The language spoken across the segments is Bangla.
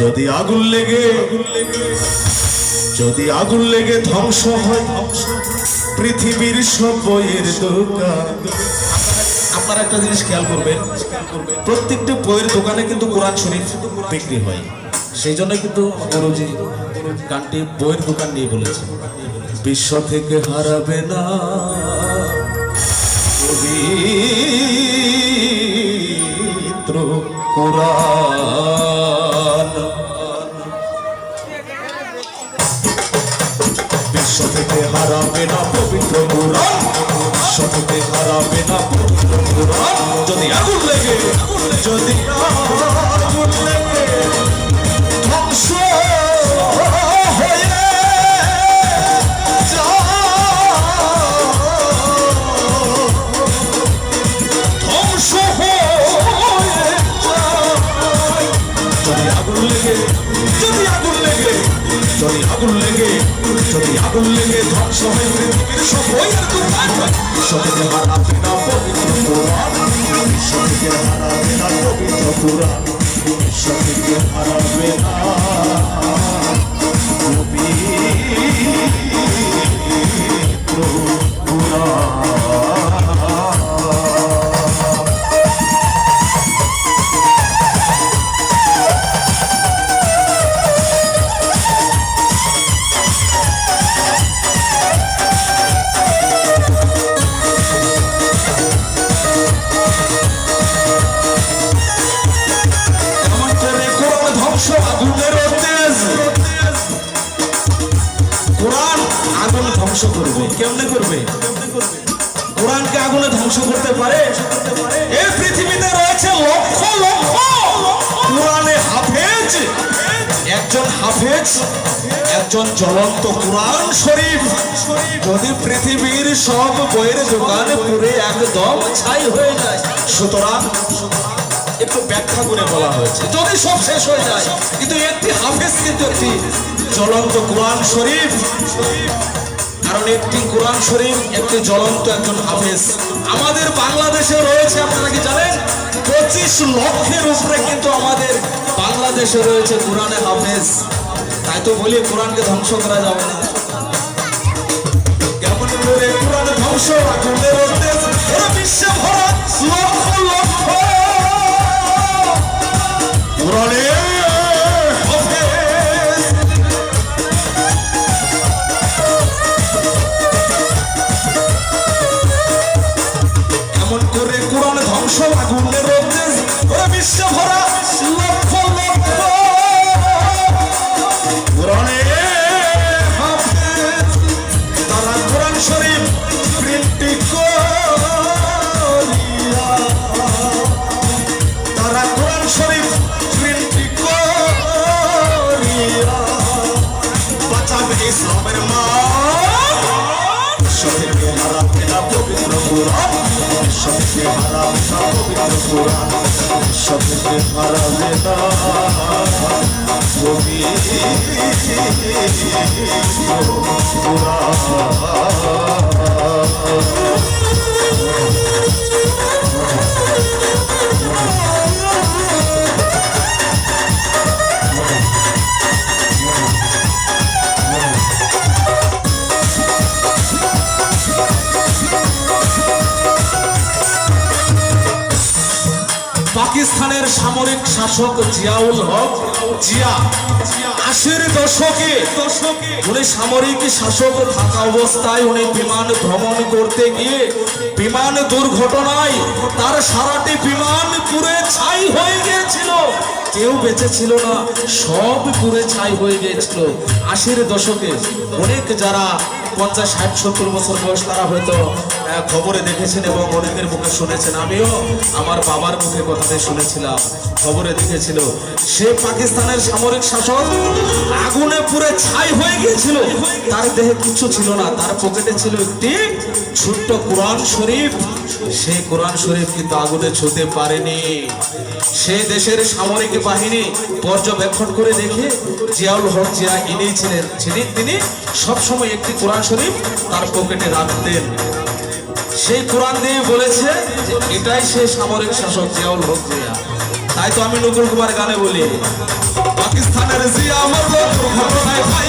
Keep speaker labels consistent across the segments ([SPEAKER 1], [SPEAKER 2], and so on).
[SPEAKER 1] যদি আগুন লেগে, যদি আগুন লেগে ধ্বংস হয়, পৃথিবীর সব বইয়ের দোকান। আপনারা একটা জিনিস খেয়াল করবেন, প্রত্যেকটা বইয়ের দোকানে কিন্তু কোরআন শরীফ বিক্রি হয়। সেই জন্য কিন্তু গুরুজি গানটি বইয়ের দোকান নিয়ে বলেছে বিশ্ব থেকে হারাবে না। পবিত্র কোরআন। থেকে হারাবে না পবিত্র কোরআন সততে হারাবে না পবিত্র কোরআন যদি আগুন লেগে, যদি আগুন লেগে ধ্বংস হয়ে পৃথিবীর সব বইয়ের দোকান সত্যকে হারাবে না পবিত্র পুরাণ সত্যকে হারাবে না পবিত্র পুরাণ সত্যকে হারাবে না ধ্বংস করতে পারে? এই পৃথিবীতে রয়েছে লক্ষ লক্ষ। কোরআনে হাফেজ, একজন হাফেজ, একজন জ্বলন্ত কোরআন শরীফ। যদি পৃথিবীর সব বইয়ের দোকান পুরে একদম ছাই হয়ে যায়, সুতরাং একটু ব্যাখ্যা করে বলা হয়েছে। যদি সব শেষ হয়ে যায়, কিন্তু একটি হাফেজ, কিন্তু একটি জ্বলন্ত কোরআন শরীফ। কারণ একটি কোরআন শরীফ, একটি জ্বলন্ত একজন হাফেজ। আমাদের বাংলাদেশে রয়েছে, আপনারা কি জানেন? পঁচিশ লক্ষের উপরে কিন্তু আমাদের বাংলাদেশে রয়েছে কোরআনে হাফেজ। তাই তো বলি, কোরআনকে ধ্বংস করা যাবে না। কেমন করে ভরা লক্ষ লক্ষ। কোরআনে সত্যকে হারাবে না পবিত্র কোরআন? সত্যকে হারাবে না পবিত্র কোরআন? সত্যকে হারাবে না পাকিস্তানের সামরিক শাসক জিয়াউল হক, জিয়া, আশির দশকে উনি সামরিক শাসক থাকা অবস্থায় উনি বিমান ভ্রমণ করতে গিয়ে বিমান দুর্ঘটনায় তার সারাটি বিমান পুরে ছাই হয়ে গিয়েছিল। কেউ বেঁচে ছিল না, সব পুরে ছাই হয়ে গিয়েছিল। আশির দশকে অনেক যারা পঞ্চাশ, ষাট, সত্তর বছর বয়স তারা হয়তো খবরে দেখেছেন এবং অনেকের মুখে শুনেছেন। আমিও আমার বাবার মুখে কথাতে শুনেছিলাম, খবরে দেখেছিল। সে পাকিস্তানের সামরিক শাসক আগুনে পুরে ছাই হয়ে গিয়েছিল। তার দেহে কিছু ছিল না, তার পকেটে ছিল একটি ছোট্ট কোরআন শরীফ। সেই কোরআন শরীফ কিন্তু আগুনে ছুতে পারেনি। সে দেশের সামরিক বাহিনী পর্যবেক্ষণ করে দেখে জিয়াউল হক জিয়া ইনি ছিলেন, যিনি তিনি সবসময় একটি কোরআন শরীফ তার পকেটে রাখতেন। সেই কোরআন দিয়ে বলেছে যে, এটাই সে সামরিক শাসক জিয়াউল হক জিয়া। তাই তো আমি নকুল কুমার গানে বলি, পাকিস্তানের জিয়া আমার দুর্ঘটনায় ভাই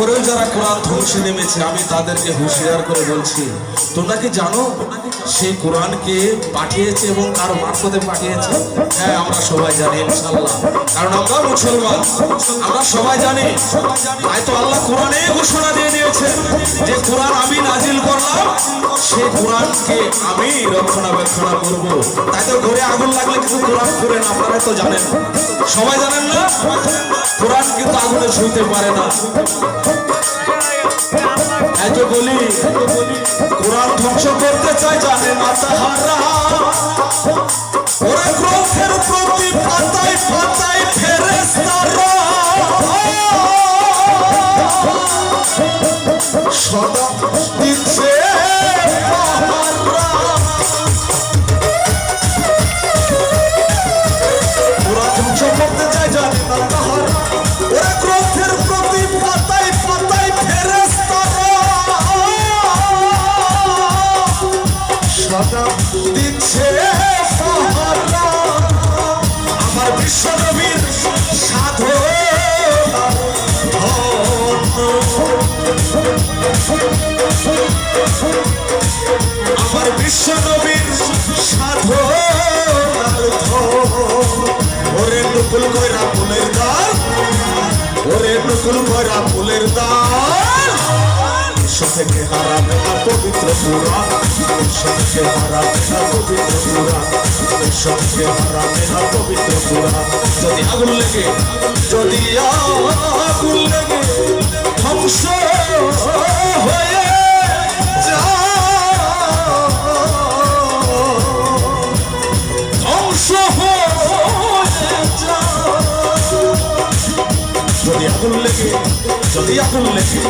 [SPEAKER 1] এরপরেও যারা কোরআন ধ্বংসে নেমেছে আমি তাদেরকে হুঁশিয়ার করে বলছি তোমরা কি জানো? সেই কোরআনকে পাঠিয়েছে এবং কার মারফতে পাঠিয়েছে। হ্যাঁ আমরা সবাই জানি ইনশাল্লাহ কারণ আমরা মুসলমান। আমরা সবাই জানি তাই তো আল্লাহ কোরআনে ঘোষণা দিয়ে দিয়েছে যে কোরআন আমি নাজিল করলাম, সে কোরআনকে আমি রক্ষণাবেক্ষণ করব। তাই তো ঘরে আগুন লাগলে কিছু কোরআন করে না, আপনারা তো জানেন। সবাই জানেন না? কোরআন কিন্তু আগুনে ছুঁতে পারে না। এত বলি কোরআন ধ্বংস করতে চাই জানে না তাহারা সদা দিচ্ছে পাহারা আমার বিশ্ব নবীর সাধু আমার ওরে নকুল কইরা ফুলের দাল ওরে নকুল কইরা ফুলের দাল বিশ্ব থেকে হারাবে না পবিত্র পুরা বিশ্ব থেকে হারাবে না পবিত্র পুরা বিশ্ব থেকে হারাবে না পবিত্র পুরা যদি আগুন লেগে, যদি আগুন লেগে, ধ্বংস হয়ে আগুন লেগে, যদি আগুন লেগে,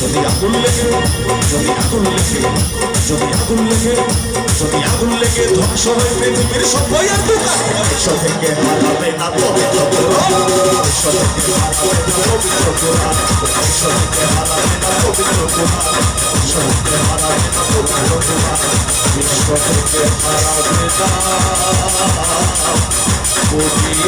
[SPEAKER 1] যদি আগুন লেগে, যদি আগুন লেগে, যদি আগুন লেগে, যদি আগুন লেগে ধ্বংস হয়ে পৃথিবীর সব বইয়ের দোকান। বিশ্ব থেকে হারাবে না পবিত্র বিশ্ব থেকে হারাবে না পবিত্র বিশ্ব থেকে হারাবে না পবিত্র বিশ্ব থেকে হারাবে না পবিত্র বিশ্ব থেকে হারাবে না পবিত্র